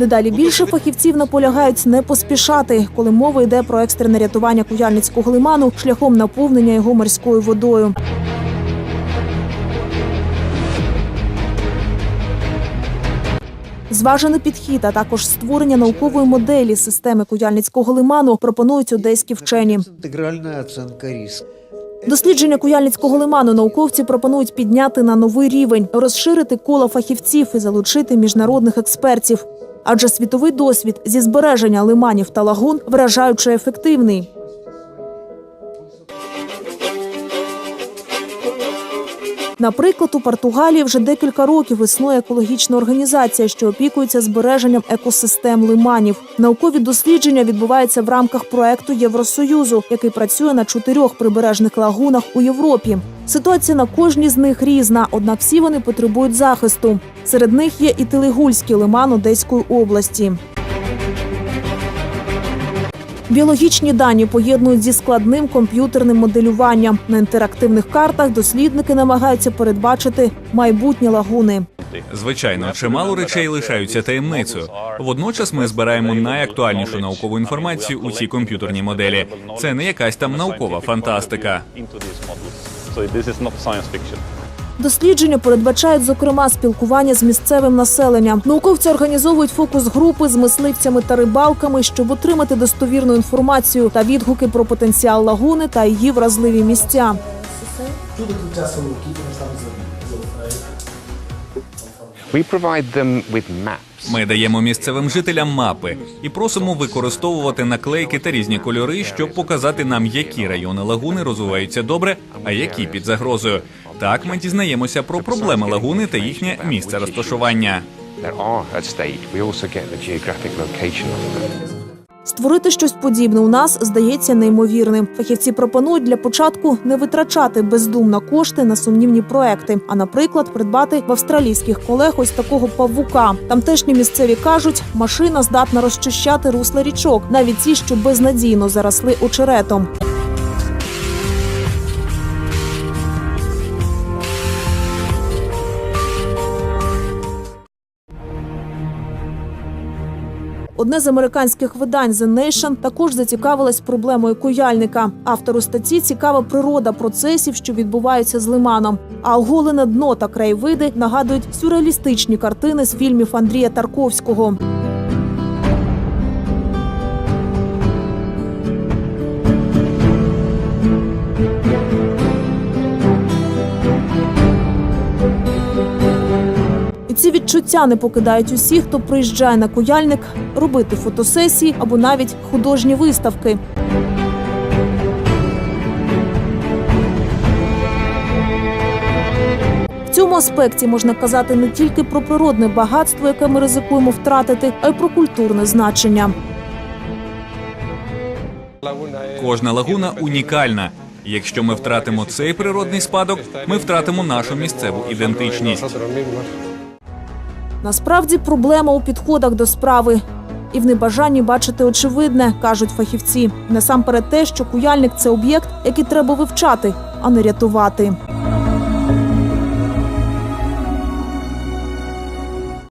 Дедалі більше фахівців наполягають не поспішати, коли мова йде про екстрене рятування куяльницького лиману шляхом наповнення його морською водою. Зважений підхід, а також створення наукової моделі системи Куяльницького лиману пропонують одеські вчені. Интегральная оценка риска. Дослідження Куяльницького лиману науковці пропонують підняти на новий рівень, розширити коло фахівців і залучити міжнародних експертів. Адже світовий досвід зі збереження лиманів та лагун вражаюче ефективний. Наприклад, у Португалії вже декілька років існує екологічна організація, що опікується збереженням екосистем лиманів. Наукові дослідження відбуваються в рамках проекту Євросоюзу, який працює на чотирьох прибережних лагунах у Європі. Ситуація на кожній з них різна, однак всі вони потребують захисту. Серед них є і Телегульський лиман Одеської області. Біологічні дані поєднують зі складним комп'ютерним моделюванням. На інтерактивних картах дослідники намагаються передбачити майбутні лагуни. Звичайно, чимало речей лишаються таємницею. Водночас ми збираємо найактуальнішу наукову інформацію у цій комп'ютерній моделі. Це не якась там наукова фантастика. Дослідження передбачають, зокрема, спілкування з місцевим населенням. Науковці організовують фокус-групи з мисливцями та рибалками, щоб отримати достовірну інформацію та відгуки про потенціал лагуни та її вразливі місця. Ми даємо місцевим жителям мапи і просимо використовувати наклейки та різні кольори, щоб показати нам, які райони лагуни розвиваються добре, а які під загрозою. Так ми дізнаємося про проблеми лагуни та їхнє місце розташування. Створити щось подібне у нас здається неймовірним. Фахівці пропонують для початку не витрачати бездумно кошти на сумнівні проекти, а, наприклад, придбати в австралійських колег ось такого павука. Тамтешні місцеві кажуть, машина здатна розчищати русла річок, навіть ті, що безнадійно заросли очеретом. Одне з американських видань The Nation також зацікавилось проблемою куяльника. Автору статті цікава природа процесів, що відбуваються з лиманом. А оголене дно та краєвиди нагадують сюрреалістичні картини з фільмів Андрія Тарковського. Відчуття не покидають усіх, хто приїжджає на куяльник робити фотосесії або навіть художні виставки. В цьому аспекті можна казати не тільки про природне багатство, яке ми ризикуємо втратити, а й про культурне значення. Кожна лагуна унікальна. Якщо ми втратимо цей природний спадок, ми втратимо нашу місцеву ідентичність. Насправді проблема у підходах до справи і в небажанні бачити очевидне, кажуть фахівці. Насамперед те, що куяльник це об'єкт, який треба вивчати, а не рятувати.